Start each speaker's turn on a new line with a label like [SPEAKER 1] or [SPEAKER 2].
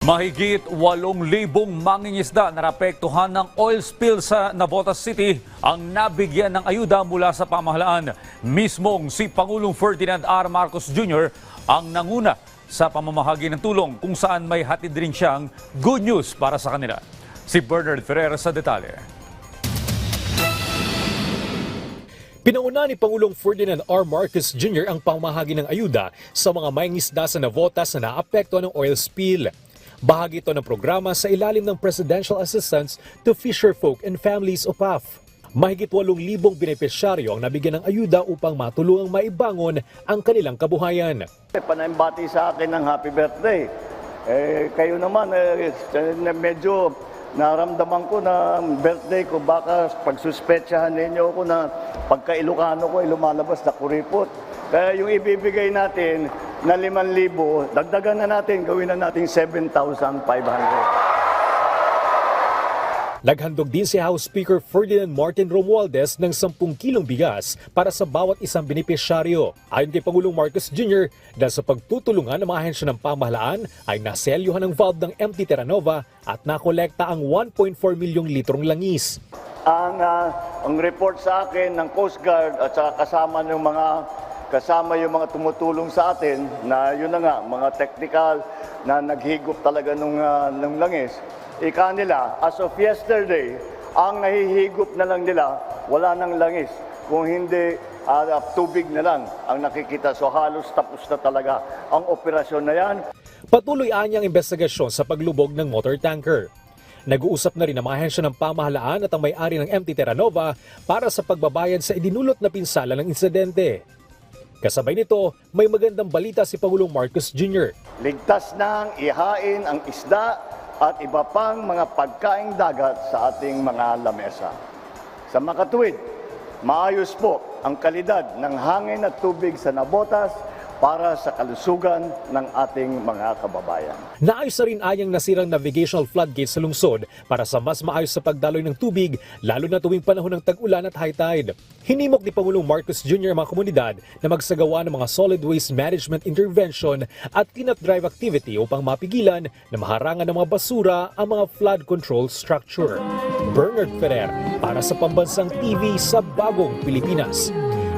[SPEAKER 1] Mahigit 8,000 mangingisda na napektuhan ng oil spill sa Navotas City ang nabigyan ng ayuda mula sa pamahalaan. Mismong si Pangulong Ferdinand R. Marcos Jr. ang nanguna sa pamamahagi ng tulong kung saan may hatid rin siyang good news para sa kanila. Si Bernard Ferrer sa detalye.
[SPEAKER 2] Pinauna ni Pangulong Ferdinand R. Marcos Jr. ang pamahagi ng ayuda sa mga mangingisda sa Navotas na naapektuhan ng oil spill. Bahagi ito ng programa sa ilalim ng Presidential Assistance to Fisherfolk and Families o PAF. Mahigit 8,000 benepisyaryo ang nabigyan ng ayuda upang matulungang maibangon ang kanilang kabuhayan.
[SPEAKER 3] Panaimbati sa akin ng happy birthday. Eh, kayo naman, eh, na medyo naramdaman ko na birthday ko, baka pagsuspetsahan ninyo ako na pagka Ilocano ko ay lumalabas na kuripot. Kaya yung ibibigay natin na 5,000, dagdagan na natin, gawin na natin 7,500.
[SPEAKER 2] Naghandog din si House Speaker Ferdinand Martin Romualdez ng 10 kilong bigas para sa bawat isang benepisyaryo. Ayon kay Pangulong Marcos Jr., dahil sa pagtutulungan ng mga ahensya ng pamahalaan ay naselyuhan ng valve ng MT Terranova at nakolekta ang 1.4 milyong litrong langis.
[SPEAKER 3] Ang, ah, ang report sa akin ng Coast Guard at saka kasama ng mga kasama yung mga tumutulong sa atin na yun na nga, mga technical na naghigop talaga nung, ah, nung langis. Ika nila, as of yesterday, ang nahihigop na lang nila, wala nang langis. Kung hindi, ah, tubig na lang ang nakikita. So halos tapos na talaga ang operasyon na yan.
[SPEAKER 2] Patuloy anyang investigasyon sa paglubog ng motor tanker. Nag-uusap na rin ang mga ahensya ng pamahalaan at ang may-ari ng MT Terranova para sa pagbabayad sa idinulot na pinsala ng insidente. Kasabay nito, may magandang balita si Pangulong Marcos Jr.
[SPEAKER 3] Ligtas nang ihain ang isda at iba pang mga pagkaing dagat sa ating mga lamesa. Sa makatuwid, maayos po ang kalidad ng hangin at tubig sa Nabotas para sa kalusugan ng ating mga kababayan.
[SPEAKER 2] Naayos na rin ayang nasirang navigational floodgate sa lungsod para sa mas maayos sa pagdaloy ng tubig lalo na tuwing panahon ng tag-ulan at high tide. Hinimok ni Pangulong Marcos Jr. ang mga komunidad na magsagawa ng mga solid waste management intervention at cleanup drive activity upang mapigilan na maharangan ng mga basura ang mga flood control structure. Bernard Ferrer para sa Pambansang TV sa Bagong Pilipinas.